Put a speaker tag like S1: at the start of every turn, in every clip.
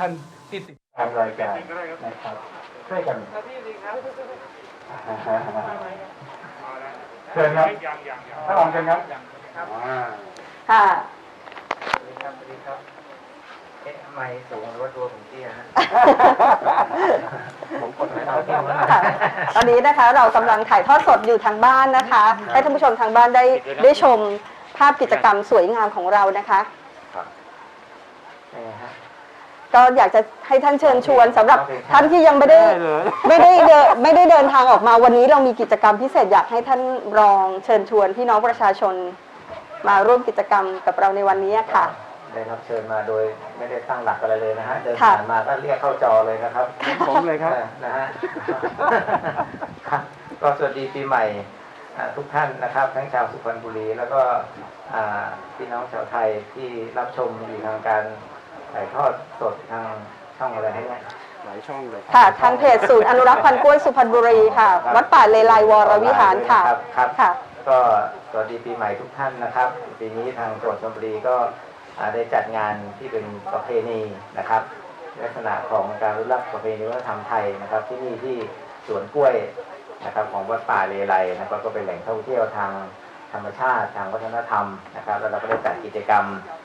S1: ท่านที่ติดตามรายการนะครับช่วยกันเชิญครับถ้าลองเชิญครับอ่า
S2: ค่ะ
S3: สวัสดีครับสวัสดีครับ เอ๊ะไม่สูงหรือว่าตัวผมเตี้ยฮะ ผมกดไม่เอาที่หัวหน้า
S2: ค่ะตอนนี้นะคะเรากำลังถ่ายทอดสดอยู่ทางบ้านนะคะ ให้ท่านผู้ชมทางบ้านได้ได้ชมภาพกิจกรรมสวยงามของเรานะคะ
S3: ครับนี่ฮะ
S2: ก็อยากจะให้ท่านเชิญชวนสำหรับท่านที่ยังไม่ได้
S1: ได้เลย
S2: ไม่ได้เดินไม่ได้เดินทางออกมาวันนี้เรามีกิจกรรมพิเศษอยากให้ท่านรองเชิญชวนพี่น้องประชาชนมาร่วมกิจกรรมกับเราในวันนี้ค่ะ
S3: ได้รับเชิญมาโดยไม่ได้ตั้งหลักอะไรเลยนะฮะเดิน
S2: ค่ะ
S3: ผ่านมาก็เรียกเข้าจอเลยนะครับ
S1: ผมเลยครับ
S3: ออนะฮะครับก็สวัสดีปีใหม่อ่าทุกท่านนะครับ ทั้งชาวสุพรรณบุรีแล้วก็อ่าพี่น้องชาวไทยที่รับชมอยู่ทางการ ถ่ายทอดสดทางช่องอะไรให้เนี่ย
S1: หลายช่องเลย
S2: ค่ะ ทางเพจศูนย์อนุรักษ์พันธุ์กล้วยสุพรรณบุรีค่ะ วัดป่าเลไลวรวิหารค่ะ
S3: ครับครับ
S2: ค่ะ
S3: ก็สวัสดีปีใหม่ทุกท่านนะครับ ปีนี้ทางจังหวัดชลบุรีก็อ่าได้จัดงานที่เป็นประเพณีนะครับลักษณะของการรุกรักษ์ประเพณีวัฒนธรรมไทยนะครับ ที่นี่ที่สวนกล้วยนะครับของวัดป่าเลไลนะครับก็เป็นแหล่งท่องเที่ยวทางธรรมชาติทางวัฒนธรรมนะครับ แล้วเราก็ได้จัดกิจกรรมอ่า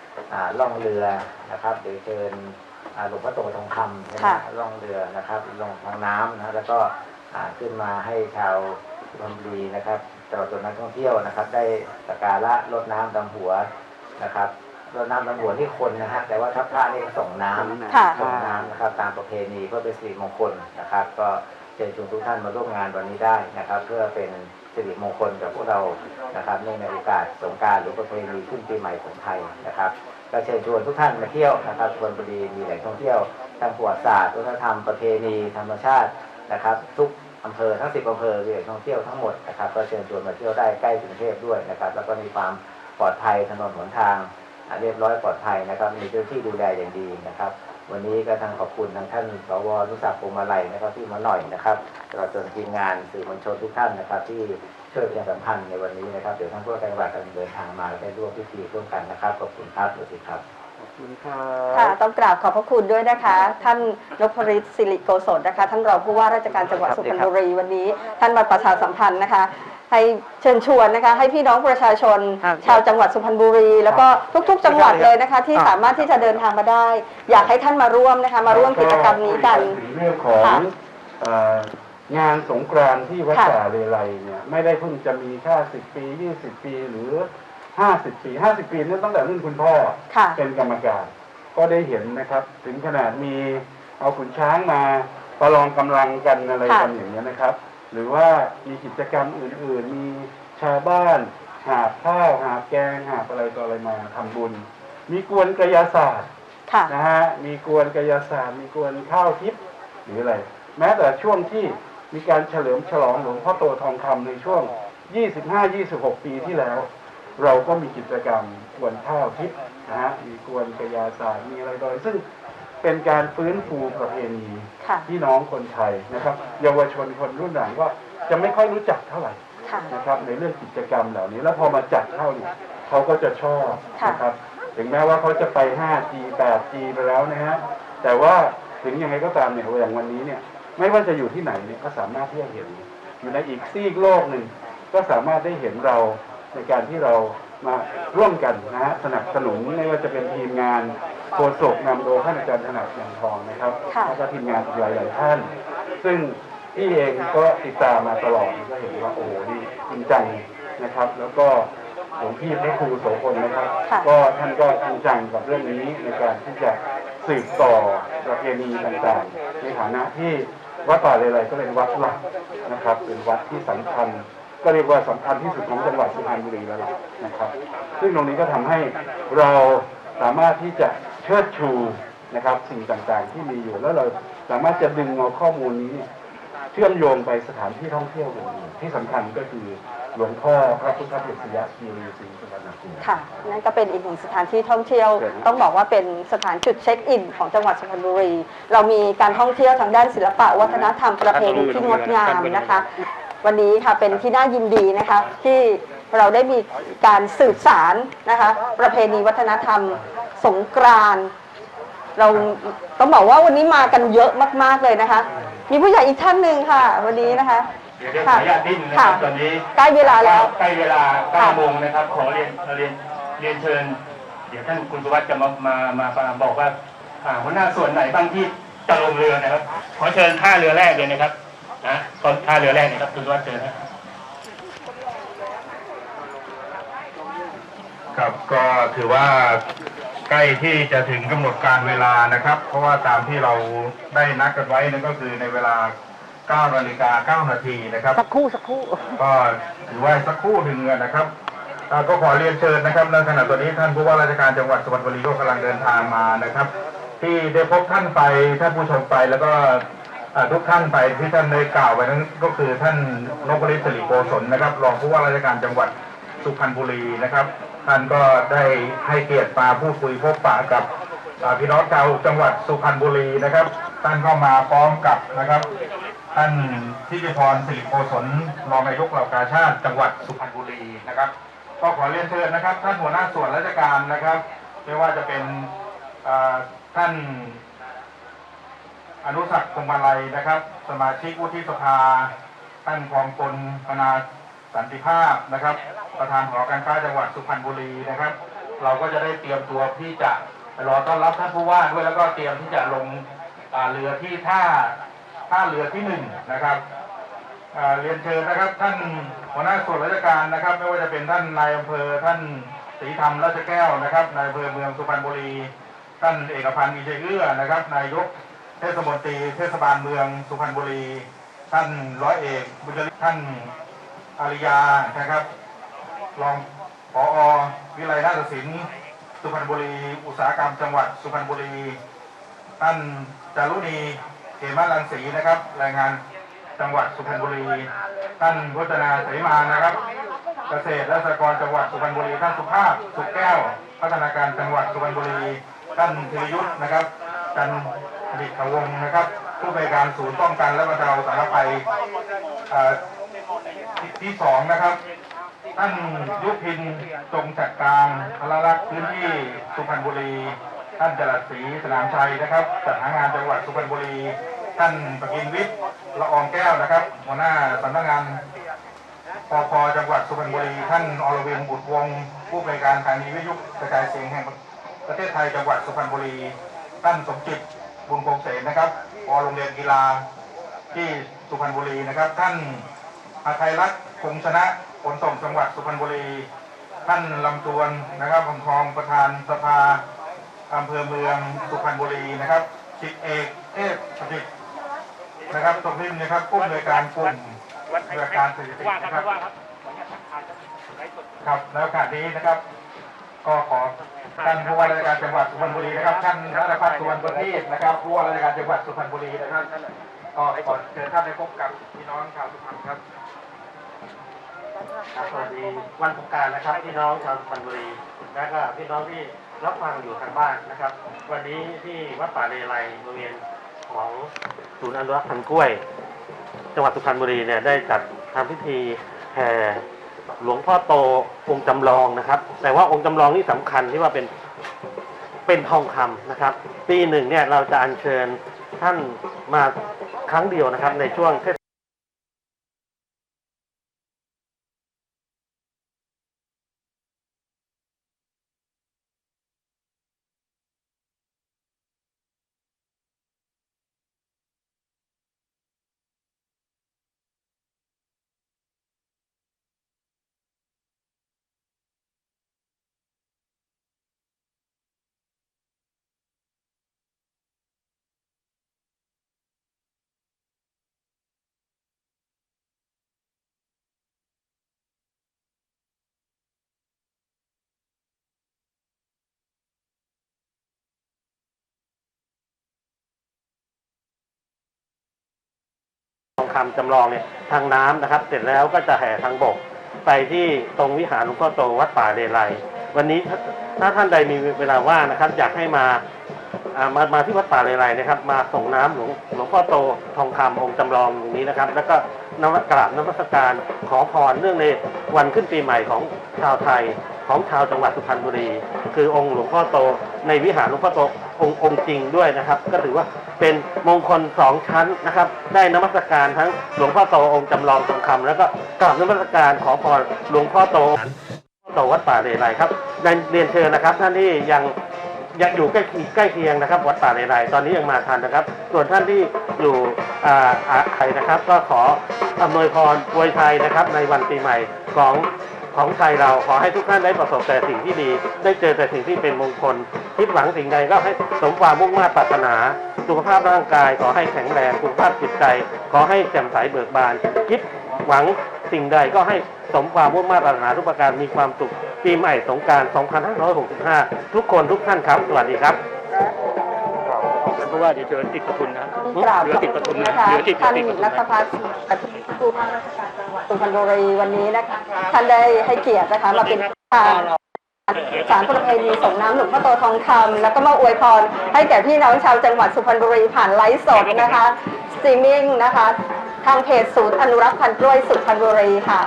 S3: ล่องเรือนะครับโดยเชิญอ่าหลวงพ่อโตทองคำใช่ไหม
S2: ค่ะ
S3: ล่องเรือนะครับลงทางน้ำนะแล้วก็อ่าขึ้นมาให้ชาวสุพรรณบุรีนะครับตลอดจนนักท่องเที่ยวนะครับ ได้สักการะรดน้ำดำหัวนะครับรดน้ำดำหัวที่คนนะฮะแต่ว่าทัพพระนี่ส่งน้ำ
S2: ค่ะ
S3: ส่งน้ำนะครับตามประเพณีเพื่อเป็นสิริมงคลนะครับ ก็ เชิญชวนทุกท่านมาร่วมงานวันนี้ได้นะครับ เพื่อเป็นสิริมงคลกับพวกเรานะครับเนื่องในโอกาสสงการหรือประเพณีขึ้นปีใหม่ของไทยนะครับก็เชิญชวนทุกท่านมาเที่ยวนะครับชวนบุรีมีแหล่งท่องเที่ยวทางประวัติศาสตร์วัฒนธรรมประเพณีธรรมชาตินะครับ ทุกอำเภอทั้ง10อำเภอมีแหล่งท่องเที่ยวทั้งหมดนะครับก็เชิญชวนมาเที่ยวได้ใกล้กรุงเทพด้วยนะครับ แล้วก็มีความปลอดภัยถนนหนทางเรียบร้อยปลอดภัยนะครับ มีเจ้าหน้าที่ดูแลอย่างดีนะครับ วันนี้ก็ทางขอบคุณทางท่านสวนุศักดิ์พงษ์มาลัยนะครับที่มาหน่อยนะครับตลอดจนทีมงานสื่อมวลชนทุกท่านนะครับ ที่ช่วยประชาสัมพันธ์ในวันนี้นะครับเดี๋ยวท่านผู้ว่าการจังหวัดกำลังเดินทางมาได้ร่วมพิธีร่วมกันนะครับขอบคุณครับสวัสดีครับ
S1: ขอบคุณครั
S2: ค่ะ
S1: บ
S2: ต้องกราบขอบพระคุณด้วยนะคะ ท่านนพริตสิริโกศลนะคะ ท่านรองผู้ว่าราชการจังหวัดสุพรรณบุรีวันนี้ ท่านมาประชาสัมพันธ์นะคะ ให้เชิญชวนนะคะ ให้พี่น้องประชาชน
S1: ครับ
S2: ชาวจังหวัดสุพรรณบุรี แล้วก็ทุกๆ จังหวัดเลยนะคะ ที่สามารถที่จะเดินทางมาได้ อยากให้ท่านมาร่วมนะคะ มาร่วมกิจกรรมนี้กัน
S1: ถึงเรื่องของ
S2: ค่ะ
S1: เอ่องานสงกรานต์ที่วัด
S2: ค่ะ
S1: ป่าเลไลเนี่ยไม่ได้เพิ่งจะมีแค่10ปี20ปีหรือ50ปี50ปีนั้นตั้งแต่รุ่นคุณพ่อ
S2: ค่ะ
S1: เป็นกรรมการก็ได้เห็นนะครับ ถึงขนาดมีเอาขุนช้างมาประลองกำลังกันอะไร
S2: ค่ะ
S1: กันอย่างนี้ยนะครับ หรือว่ามีกิจกรรมอื่น ๆ มีชาวบ้าน หาบข้าวหาบแกงหาบอะไรต่ออะไรมาทำบุญ มีกวนกระยาศาสตร์
S2: ค่ะ
S1: นะฮะมีกวนกายศาสตร์ มีกวนข้าวทิพย์หรืออะไร แม้แต่ช่วงที่มีการเฉลิมฉลองหลวงพ่อโตทองคำในช่วง 25-26 ปีที่แล้ว เราก็มีกิจกรรมกวนข้าวทิพย์นะฮะมีกวนกายศาสตร์มีอะไรต่ออะไรซึ่ง เป็นการฟื้นฟูประเพณี
S2: ค่ะ
S1: พี่น้องคนไทยนะครับ เยาวชนคนรุ่นหลังก็จะไม่ค่อยรู้จักเท่าไหร่
S2: ค่ะ
S1: นะครับในเรื่องกิจกรรมเหล่านี้ แล้วพอมาจัดเข้าเนี่ยเขาก็จะชอบ
S2: ค่ะ
S1: นะครับถึงแม้ว่าเขาจะไป 5G 8G ไปแล้วนะฮะแต่ว่าถึงยังไงก็ตามเนี่ยอย่างวันนี้เนี่ยไม่ว่าจะอยู่ที่ไหนเนี่ยก็สามารถที่จะเห็น อยู่ในอีกซีกโลกหนึ่งก็สามารถได้เห็นเราในการที่เรา มาร่วมกันนะฮะสนับสนุนไม่ว่าจะเป็นทีมงานโฆษกนำโดยท่านอาจารย์ถนัดอย่างทองนะครับ
S2: ค่ะ
S1: แล้วก็ทีมงานอีกหลาย ๆ ท่าน ซึ่งพี่เองก็ติดตามมาตลอดก็เห็นว่าโอ้โหนี่จริงจังนะครับ แล้วก็หลวงพี่พระครูโสพลนะครับ
S2: ค่ะ
S1: ก็ท่านก็จริงจังกับเรื่องนี้ในการที่จะสืบต่อประเพณีต่างๆ ในฐานะที่วัดป่าเลไลก็เป็นวัดหลักนะครับ เป็นวัดที่สำคัญ ก็เรียกว่าสำคัญที่สุดของจังหวัดสุพรรณบุรีแล้วล่ะนะครับ ซึ่งตรงนี้ก็ทำให้เราสามารถที่จะเชิดชูนะครับสิ่งต่างๆที่มีอยู่แล้วเราสามารถจะดึงเอาข้อมูลนี้เนี่ยเชื่อมโยงไปสถานที่ท่องเที่ยวอื่นๆที่สำคัญก็คือหลวงพ่อพระพุทธเดชยคีรีศรีสุวรรณภูมิ
S2: ค่ะ นั่นก็เป็นอีกหนึ่งสถานที่ท่องเที่ยว
S1: เชิญครับ
S2: ต้องบอกว่าเป็นสถานจุดเช็คอินของจังหวัดสุพรรณบุรี เรามีการท่องเที่ยวทางด้านศิลปะวัฒนธรรมประเพณีที่งดงามนะคะ วันนี้ค่ะเป็นที่น่ายินดีนะคะที่เราได้มีการสืบสารนะคะ ประเพณีวัฒนธรรมสงกรานต์เราต้องบอกว่าวันนี้มากันเยอะมาก ๆเลยนะคะ มีผู้ใหญ่อีกท่านหนึ่งค่ะ วันนี้นะคะ
S1: เดี๋ยวขออนุญาตดิ้นนะค
S2: ค่ะ
S1: รับตอนนี้
S2: ใกล้เวลาแล้ว
S1: ใกล้เวลา
S2: ค่ะ
S1: 9โมงนะครับ ขอเรียนเรียนเรียนเชิญ เดี๋ยวท่านคุณสุวัสดิ์จะมามามามาบอกว่าอ่าหัวหน้าส่วนไหนบ้างที่จะลงเรือนะครับ ขอเชิญท่าเรือแรกเลยนะครับ นะตอนท่าเรือแรกนะครับคุณสุวัสดิ์เชิญนะครับ
S4: ครับก็ถือว่าใกล้ที่จะถึงกำหนดการเวลานะครับ เพราะว่าตามที่เราได้นัดกันไว้นั่นก็คือในเวลา9นาฬิกา9นาทีนะครับ
S2: สักครู่สักครู่
S4: ก็ถือว่าสักครู่หนึ่งนะครับอ่าก็ขอเรียนเชิญนะครับในขณะตอนนี้ท่านผู้ว่าราชการจังหวัดสุพรรณบุรีก็กำลังเดินทางมานะครับ ที่ได้พบท่านไปท่านผู้ชมไปแล้วก็อ่า ทุกท่านไปที่ท่านได้กล่าวไว้นั้นก็คือท่านนพฤทธิ์สิริโกศลนะครับรองผู้ว่าราชการจังหวัดสุพรรณบุรีนะครับ ท่านก็ได้ให้เกียรติมาพูดคุยพบปะกับพี่น้องชาวจังหวัดสุพรรณบุรีนะครับ ท่านก็มาพร้อมกับนะครับ ท่านทิติพรสิริโกศลรองนายกเหล่ากาชาติจังหวัดสุพรรณบุรีนะครับก็ขอเรียนเชิญนะครับ ท่านหัวหน้าส่วนราชการนะครับ ไม่ว่าจะเป็นท่าน อนุสักดิ์คงมาลัยนะครับ สมาชิกวุฒิสภา ท่านกองพลพนาสันติภาพนะครับ ประธานหอการค้าจังหวัดสุพรรณบุรีนะครับ เราก็จะได้เตรียมตัวที่จะรอต้อนรับท่านผู้ว่าด้วยแล้วก็เตรียมที่จะลงเรือที่ท่าท่าเรือที่หนึ่งนะครับเรียนเชิญนะครับ ท่านหัวหน้าส่วนราชการนะครับ ไม่ว่าจะเป็นท่านนายอำเภอท่านศรีธรรมราชแก้วนะครับนายอำเภอเมืองสุพรรณบุรี ท่านเอกพันธ์มีชัยเอื้อนะครับนายก เทศมนตรีเทศบาลเมืองสุพรรณบุรี ท่านร้อยเอกบุญยฤทธิ์ท่านอาริยานะครับรองผอวิไลนาฏศิลป์สุพรรณบุรี อุตสาหกรรมจังหวัดสุพรรณบุรี ท่านจารุณีเขมาลังสีนะครับ รายงานจังหวัดสุพรรณบุรี ท่านวัฒนาเสมานะครับ เกษตรและสหกรณ์จังหวัดสุพรรณบุรี ท่านสุภาพสุขแก้ว พัฒนาการจังหวัดสุพรรณบุรี ท่านธีรยุทธ์นะครับจัน ดิษวงศ์นะครับ ผู้บริการศูนย์ป้องกันและบรรเทาสาธารณภัยเอ่อที่สองนะครับ ท่านยุพินจงจัดกางพลรักษ์พื้นที่สุพรรณบุรี ท่านจรัสศรีสนามชัยนะครับจัดหางานจังหวัดสุพรรณบุรี ท่านประกินวิทย์ละอองแก้วนะครับ หัวหน้าสำนักงานปพจังหวัดสุพรรณบุรี ท่านอรเวินบุตรวงผู้บริการสถานีวิทยุกระจายเสียงแห่งประเทศไทยจังหวัดสุพรรณบุรี ท่านสมจิต บุญคงเสนนะครับพอโรงเรียนกีฬาที่สุพรรณบุรีนะครับ ท่านอาไทยรัตน์คงชนะขนส่งจังหวัดสุพรรณบุรี ท่านลำตวนนะครับคำทองประธานสภาอำเภอเมืองสุพรรณบุรีนะครับสิบเอกเทพประดิษฐ์นะครับตรงนี้นะครับผู้อำนวยการกลุ่มบริการเศรษฐกินะครับครับแล้วกาสนี้นะครับ ก็ขอ ท่านผู้ว่าราชการจังหวัดสุพรรณบุรีนะครับท่านรัตพัฒน์สุวรรณประทีปนะครับผู้ว่าราชการจังหวัดสุพรรณบุรีนะครับก็ขอเชิญท่านได้พบกับพี่น้องชาวสุพรรณครับ
S5: ครับสวัสดีวันสงการนะครับพี่น้องชาวสุพรรณบุรีและก็พี่น้องที่รับฟังอยู่ทางบ้านนะครับ วันนี้ที่วัดป่าเลไลโรงเรียนของศูนย์อนุรักษ์พันกล้วย จังหวัดสุพรรณบุรีเนี่ยได้จัดทำพิธีแห่ หลวงพ่อโตองค์จำลองนะครับ แต่ว่าองค์จำลองนี่สำคัญที่ว่าเป็นเป็นทองคำนะครับ ปีหนึ่งเนี่ยเราจะอัญเชิญท่านมาครั้งเดียวนะครับ ในช่วงเทศ ทองคำจำลองเนี่ยทางน้ำนะครับ เสร็จแล้วก็จะแห่ทางบก ไปที่ตรงวิหารหลวงพ่อโตวัดป่าเดลัยวันนี้ถ้าท่านใดมีเวลาว่างนะครับ อยากให้มาามามาที่วัดป่าเดลัยนะครับ มาส่งน้ำหลวงหลวงพ่อโตทองคำองค์จำลองอย่างนี้นะครับ แล้วก็นมักราบนมัสการขอพรเนื่องในวันขึ้นปีใหม่ของชาวไทย ของชาวจังหวัดสุพรรณบุรี คือองค์หลวงพ่อโต ในวิหารหลวงพ่อโตองค์องค์จริงด้วยนะครับ ก็ถือว่าเป็นมงคลสองชั้นนะครับ ได้นมัสการทั้งหลวงพ่อโตองค์จำลองทองคำแล้วก็กราบนมัสการขอพรหลวงพ่อโตโตวัดป่าเลไลครับเรียนเชิญนะครับ ท่านที่ยังยังอยู่ใกล้ใกล้เคียงนะครับ วัดป่าเลไลตอนนี้ยังมาทันนะครับ ส่วนท่านที่อยู่อ่าอาไทยนะครับ ก็ขออำนวยพรอวยชัยนะครับ ในวันปีใหม่ของ ของไทยเราขอให้ทุกท่านได้ประสบแต่สิ่งที่ดี ได้เจอแต่สิ่งที่เป็นมงคลคิดหวังสิ่งใดก็ให้สมความมุ่งมา่ปรารถนา สุขภาพร่างกาย ขอให้แข็งแรงสุขภาพจิตใจ ขอให้แจ่มใสเบิกบาน คิดหวังสิ่งใดก็ให้สมความมุ่งมา่ปรารถนาทุกประการมีความสุขปีใหม่สงกราร 2565 ทุกคนทุกท่านครับ สวัสดีครับ
S6: เพราะว่าเดี๋ยวเจอติดประทุนนะ
S2: กราบ
S6: เรือติดประทุน
S2: นะ
S6: นะคะเรือติด
S2: ท่าน
S6: ติดประทุน
S2: รัฐ
S6: นะ
S2: พัฒน์ผู้ว่าราชการจังหวัด สุพรรณบุรีวันนี้นะคะท่านได้ให้เกียรตินะคะมาเป็นประธานสารประเพณีส่งน้ำหลวงพ่อโตทองคำแล้วก็มาอวยพรให้แก่พี่น้องชาวจังหวัดสุพรรณบุรีผ่านไลฟ์สดนะคะสตรีมมิ่งนะคะทางเพจศูนย์อนุรักษ์พันธุ์กล้วยสุพรรณบุรีค่ะ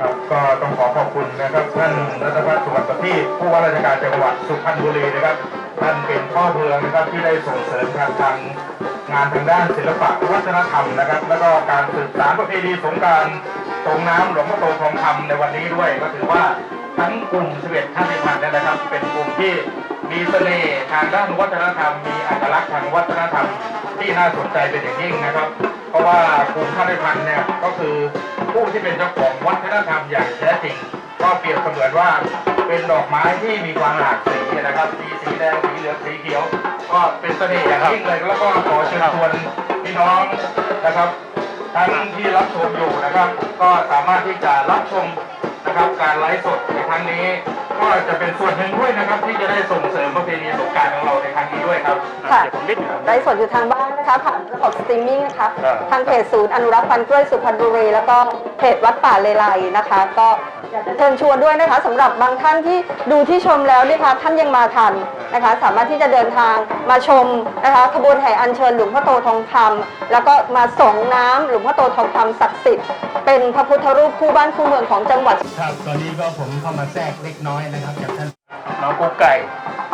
S4: ครับก็ต้องขอขอบคุณนะครับท่านรัตพัฒน์สุวรรณประทีปผู้ว่าราชการจังหวัดสุพรรณบุรีนะครับท่านเป็นพ่อเมืองนะครับที่ได้ส่งเสริมการทาง งานทางด้านศิลปะวัฒนธรรมนะครับ แล้วก็การสืบสานประเพณีสงการส่งน้ำหลวงพ่อโตทองคำในวันนี้ด้วย ก็ถือว่าทั้งกลุ่ม11ท่านในพันเนี่ยนะครับ เป็นกลุ่มที่มีเสน่ห์ทางด้านวัฒนธรรม มีอัตลักษณ์ทางวัฒนธรรมที่น่าสนใจเป็นอย่างยิ่งนะครับ เพราะว่ากลุ่มท่านในพันธ์เนี่ยก็คือผู้ที่เป็นเจ้าของวัฒนธรรมอย่างแท้จริง ก็เปรียบเสมือนว่า เป็นดอกไม้ที่มีความหลากสีนะครับมีสีแดงสีเหลืองสีเขียว ก็เป็นเสน่ห์อย่างยิ่งเลยแล้วก็ขอเชิญชวนพี่น้องนะครับทั้งที่รับชมอยู่นะครับ ก็สามารถที่จะรับชมนะครับการไลฟ์สดในครั้งนี้ ก็จะเป็นส่วนหนึ่งด้วยนะครับ ที่จะได้ส่งเสริมประเพณีสงกรารของเราในครั้งนี้ด้วยครับ
S2: ค่ะ
S6: เดี๋ยวผมนิดหนึ่ง
S2: ไลฟ์สดอยู่ทางบ้านนะคะผ่านระบบสตรีมมิ่งนะคะ
S6: ครับ
S2: ทางเพจศูนย์อนุรักษ์พันธุ์กล้วยสุพรรณบุรีแล้วก็เพจวัดป่าเลไลนะคะ ก็ อยากจะเชิญชวนด้วยนะคะสำหรับบางท่านที่ดูที่ชมแล้วเนี่ยค่ะท่านยังมาทันนะคะ สามารถที่จะเดินทางมาชมนะคะขบวนแห่อัญเชิญหลวงพ่อโตทองคำแล้วก็มาส่งน้ำหลวงพ่อโตทองคำศักดิ์สิทธิ์เป็นพระพุทธรูปคู่บ้านคู่เมืองของจังหวัด
S7: ครับตอนนี้ก็ผมเข้ามาแทรกเล็กน้อยนะครับจากท่าน
S6: น้องกุ๊กไก่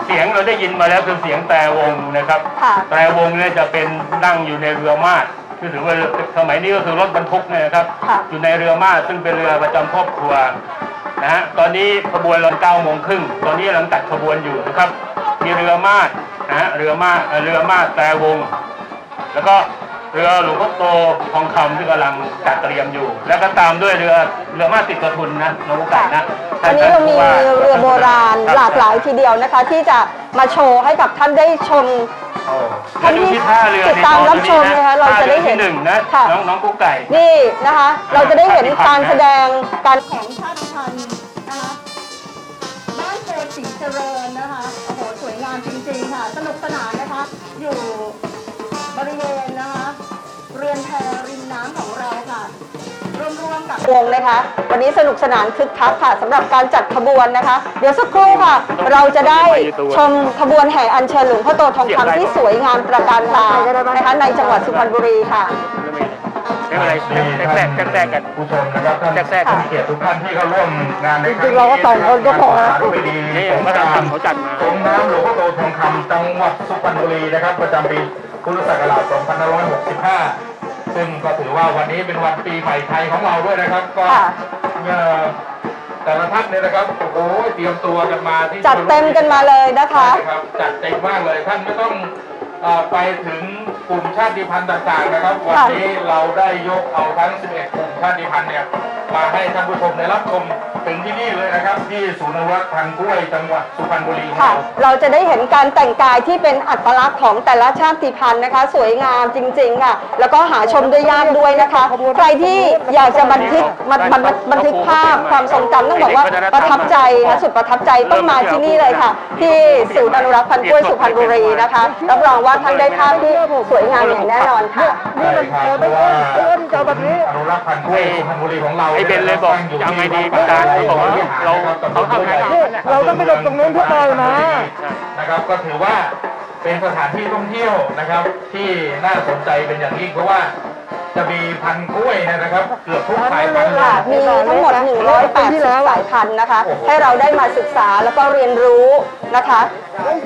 S6: เสียงเราได้ยินมาแล้วคือเสียงแต่วงนะครับ
S2: ค่ะ
S6: แต่วงเนี่ยจะเป็นนั่งอยู่ในเรือมาด คือถือว่าสมัยนี้ก็คือรถบรรทุกเนี่ยนะครับ
S2: ค่ะ
S6: อยู่ในเรือมาดซึ่งเป็นเรือประจำครอบครัวนะฮะตอนนี้ขบวนเราเก้าโมงครึ่งตอนนี้กำลังตัดขบวนอยู่นะครับมีเรือมาดนะฮะเรือมาดเอ่อเรือมาดแต่วง แล้วก็ เรือหลวงพ่อโตทองคำที่กำลังจัดเตรียมอยู่ แล้วก็ตามด้วยเรือเรือมาดติดกระทุนนะน้องกุ๊กไก่นะ
S2: วันนี้เรามีเรือโบราณ
S6: คบ
S2: หลากหลายทีเดียวนะคะ ที่จะมาโชว์ให้กับท่านได้ชม
S6: โอ้แล้วดูที่ท่าเรือ
S2: ติดตามรับชมนะคะเราจะได้เห็น
S6: ท่รือที่หนึ่งนะ
S2: ค่ะ
S6: น้องน้องกุ๊กไก่
S2: นี่นะคะ เราจะได้เห็น
S6: ชาติพันธุ์
S2: การ
S6: นะ
S2: แสดงการของชาติพันธุ์นะคะบ้านโพสีเจริญนะคะโอ้โหสวยงามจริงๆค่ะสนุกสนานนะคะอยู่ วมๆกับวงนะคะ วันนี้สนุกสนานคึกคักค่ะสำหรับการจัดขบวนนะคะ เดี๋ยวสักครู่ค่ะ เราจะได้ชมขบวนแห่อัญเชิญหลวงพ่อโตทองคำที่สวยงามตระการตานะคะในจังหวัดสุพรรณบุรีค่ะ
S6: ไม่เป็นไรแทรกแทรกแทรกกัน
S4: ผู้ชมนะครับท่าน
S6: แทรกๆ
S4: ผู้เกียรติทุกท่านที่เข้าร่วมงานในครั้ง
S2: จริงๆเราก็สองคนก็พอ
S4: สาธุปีดี
S6: นี่
S4: สง
S6: วัฒ
S4: ก
S6: น
S4: ราน
S6: ธรรม
S4: ต์
S6: เขาจัดมา
S4: สงน้ำหลวงพ่อโตทองคำจังหวัดสุพรรณบุรีนะครับ ประจำปีพุทธศักราช2565 ซึ่งก็ถือว่าวันนี้เป็นวันปีใหม่ไทยของเราด้วยนะครับ ก็
S2: ค่ะ
S4: เอ่อแต่ละท่านเนี่ยนะครับโอ้โหเตรียมตัวกันมาที่
S2: จัดเต็มกันมาเลยนะคะ
S4: ใช่ครับจัดเต็มมากเลยท่านไม่ต้องเอ่อ ไปถึงกลุ่มชาติพันธุ์ต่างๆนะครับ วันนี้เราได้ยกเอาทั้ง 11 กลุ่มชาติพันธุ์เนี่ยมาให้ท่านผู้ชมได้รับชมถึงที่นี่เลยนะครับ ที่ศูนย์อนุรักษ์พันธุ์กล้วยจังหวัดสุพรรณบุรีของ
S2: ค่ะ
S4: เรา
S2: เราจะได้เห็นการแต่งกายที่เป็นอัตลักษณ์ของแต่ละชาติพันธุ์นะคะ สวยงามจริงๆค่ะแล้วก็หาชมได้ยากด้วยนะคะใครที่อยากจะบันทึกบันบันบันบันทึกภาพความทรงจำต้องบอกว่าประทับใจนะสุดประทับใจต้องมาที่นี่เลยค่ะ ที่ศูนย์อนุรักษ์พันธุ์กล้วยสุพรรณบุรีนะคะรับรองว่าท่านได้ภาพที่สวยงามอย่างแน่นอนค่ะ
S4: ใช่ครับเพราะว่าอนุรักษ์พันธุ์กล้วยสุพรรณบุรีของเรา
S6: ไอ้เบนเลยบอกจะเอาไงดีพี่การเขาบอกว่าเราเขาทำงานกันนั่นแหละ
S4: เราต้องไปหลบตรงนู้นเพื่อไปนะนะครับก็ถือว่าเป็นสถานที่ท่องเที่ยวนะครับ ที่น่าสนใจเป็นอย่างยิ่งเพราะว่า จะมีพันธุ์กล้วยเนยนะครับ เกือบทุกสายพันธุ์เลย
S2: ค่ะมีทั้งหมด 180สายพันธุ์นะคะ ให้เราได้มาศึกษาแล้วก็เรียนรู้นะคะ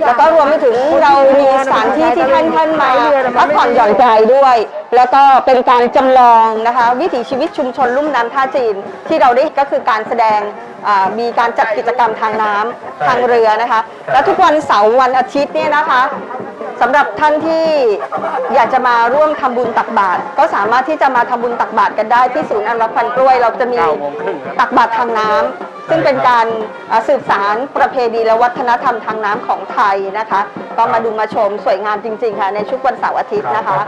S2: แล้วก็รวมไปถึงเรามีสถานที่ที่ท่านท่านมาพักผ่อนหย่อนใจด้วย แล้วก็เป็นการจำลองนะคะ วิถีชีวิตชุมชนลุ่มน้ำท่าจีน ที่เราได้ก็คือการแสดงอ่ามีการจัดกิจกรรมทางน้ำทางเรือนะคะ และทุกวันเสาร์วันอาทิตย์เนี่ยนะคะ สำหรับท่านที่อยากจะมาร่วมทำบุญตักบาตรก็สามารถที่จะมาทำบุญตักบาตรกันได้ที่ศูนย์อนุรักษ์พันธุ์กล้วย เราจะมี
S6: เก้าโมงครึ่งครับ
S2: ตักบาตรทางน้ำซึ่งเป็นการอ่าสืบสารประเพณีและวัฒนธรรมทางน้ำของไทยนะคะ ก็มาดูมาชมสวยงามจริง ๆ ค่ะ ในชุกวันเสาร์อาทิตย์นะคะ